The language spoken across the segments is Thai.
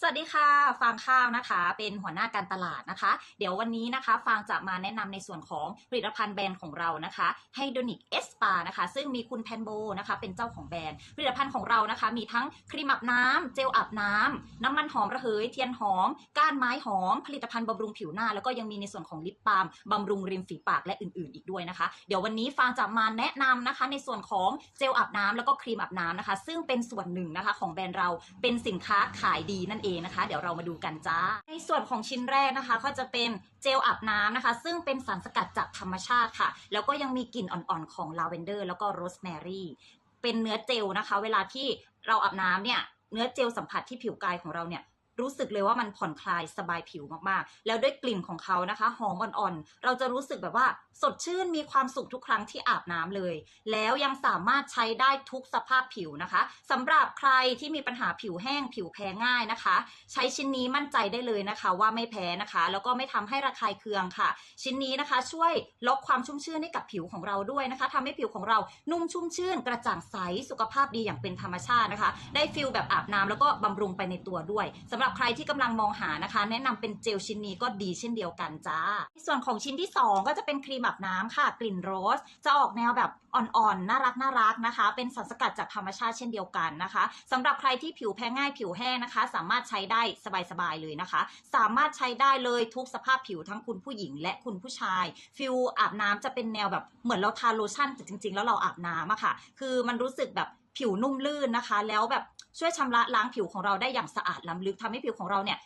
สวัสดีค่ะฟางข้าวนะคะ เป็นหัวหน้าการตลาดนะคะ เดี๋ยววันนี้นะคะฟางจะมาแนะนำในส่วนของผลิตภัณฑ์แบรนด์ของเรานะคะไฮโดนิกเอสปานะคะ ซึ่งมีคุณแพนโบนะคะ เป็นเจ้าของแบรนด์ผลิตภัณฑ์ของเรานะคะ มีทั้งครีมอาบน้ำเจลอาบน้ำน้ำมันหอมระเหย เทียนหอม ก้านไม้หอม ผลิตภัณฑ์บำรุงผิวหน้า แล้วก็ยังมีในส่วนของลิปบาล์มบำรุงริมฝีปากและอื่นๆ อีกด้วยนะคะ เดี๋ยววันนี้ฟางจะมาแนะนำนะคะ ในส่วนของเจลอาบน้ำแล้วก็ครีมอาบน้ำนะคะ ซึ่งเป็นส่วนหนึ่งนะคะของแบรนด์เราเป็นสินค้าขายดีนั่นเองนะคะ เดี๋ยวเรามาดูกันจ้า ในส่วนของชิ้นแรกนะคะ ก็จะเป็นเจลอาบน้ำนะคะ ซึ่งเป็นสารสกัดจากธรรมชาติค่ะ แล้วก็ยังมีกลิ่นอ่อนๆของลาเวนเดอร์ แล้วก็โรสแมรี่เป็นเนื้อเจลนะคะ เวลาที่เราอาบน้ำเนี่ยเนื้อเจลสัมผัสที่ผิวกายของเราเนี่ย รู้สึกเลยว่ามันผ่อนคลายสบายผิวมากๆ แล้วด้วยกลิ่นของเขานะคะหอมอ่อนๆ เราจะรู้สึกแบบว่าสดชื่นมีความสุขทุกครั้งที่อาบน้ำเลย แล้วยังสามารถใช้ได้ทุกสภาพผิวนะคะสำหรับใครที่มีปัญหาผิวแห้งผิวแพ้ง่ายนะคะ ใช้ชิ้นนี้มั่นใจได้เลยนะคะว่าไม่แพ้นะคะ แล้วก็ไม่ทำให้ระคายเคืองค่ะ ชิ้นนี้นะคะช่วยลดความชุ่มชื่นให้กับผิวของเราด้วยนะคะทำให้ผิวของเรานุ่มชุ่มชื่น กระจ่างใสสุขภาพดีอย่างเป็นธรรมชาตินะคะ ได้ฟิลแบบอาบน้ำแล้วก็บำรุงไปในตัวด้วยสำหรับใครที่กำลังมองหานะคะ แนะนำเป็นเจลชิ้นนี้ก็ดีเช่นเดียวกันจ้า ส่วนของชิ้นที่ 2 ก็จะเป็นครีมอาบน้ำค่ะ กลิ่นโรส จะออกแนวแบบอ่อนๆ น่ารักน่ารักนะคะ เป็นสารสกัดจากธรรมชาติเช่นเดียวกันนะคะสำหรับใครที่ผิวแพ้ง่ายผิวแห้งนะคะ สามารถใช้ได้สบายๆเลยนะคะ สามารถใช้ได้เลยทุกสภาพผิวทั้งคุณผู้หญิง และคุณผู้ชาย ฟิลอาบน้ำจะเป็นแนวแบบเหมือนเราทาโลชั่นแต่จริง ๆ แล้วเราอาบน้ำอะค่ะ คือมันรู้สึกแบบ ผิวนุ่มลื่นนะคะ แล้วแบบช่วยชำระล้างผิวของเราได้อย่างสะอาดล้ำลึกทำให้ผิวของเราเนี่ย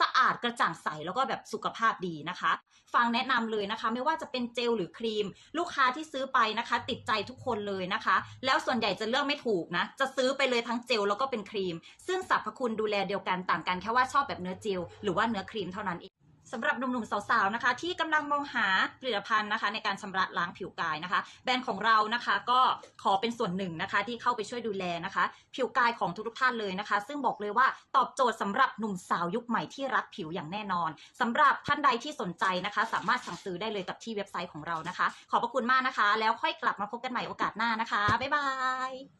สะอาดกระจ่างใสแล้วก็แบบสุขภาพดีนะคะ ฟังแนะนำเลยนะคะ ไม่ว่าจะเป็นเจลหรือครีม ลูกค้าที่ซื้อไปนะคะ ติดใจทุกคนเลยนะคะ แล้วส่วนใหญ่จะเลือกไม่ถูกนะ จะซื้อไปเลยทั้งเจลแล้วก็เป็นครีม ซึ่งสรรพคุณดูแลเดียวกันต่างกันแค่ว่าชอบแบบเนื้อเจลหรือว่าเนื้อครีมเท่านั้นเอง สำหรับหนุ่มๆสาวๆนะคะ ที่กำลังมองหาผลิตภัณฑ์นะคะ ในการชำระล้างผิวกายนะคะ แบรนด์ของเรานะคะก็ขอเป็นส่วนหนึ่งนะคะ ที่เข้าไปช่วยดูแลนะคะ ผิวกายของทุกๆท่านเลยนะคะ ซึ่งบอกเลยว่าตอบโจทย์สำหรับหนุ่มสาวยุคใหม่ที่รักผิวอย่างแน่นอนสำหรับท่านใดที่สนใจนะคะ สามารถสั่งซื้อได้เลยกับที่เว็บไซต์ของเรานะคะ ขอบพระคุณมากนะคะ แล้วค่อยกลับมาพบกันใหม่โอกาสหน้านะคะบ๊ายบาย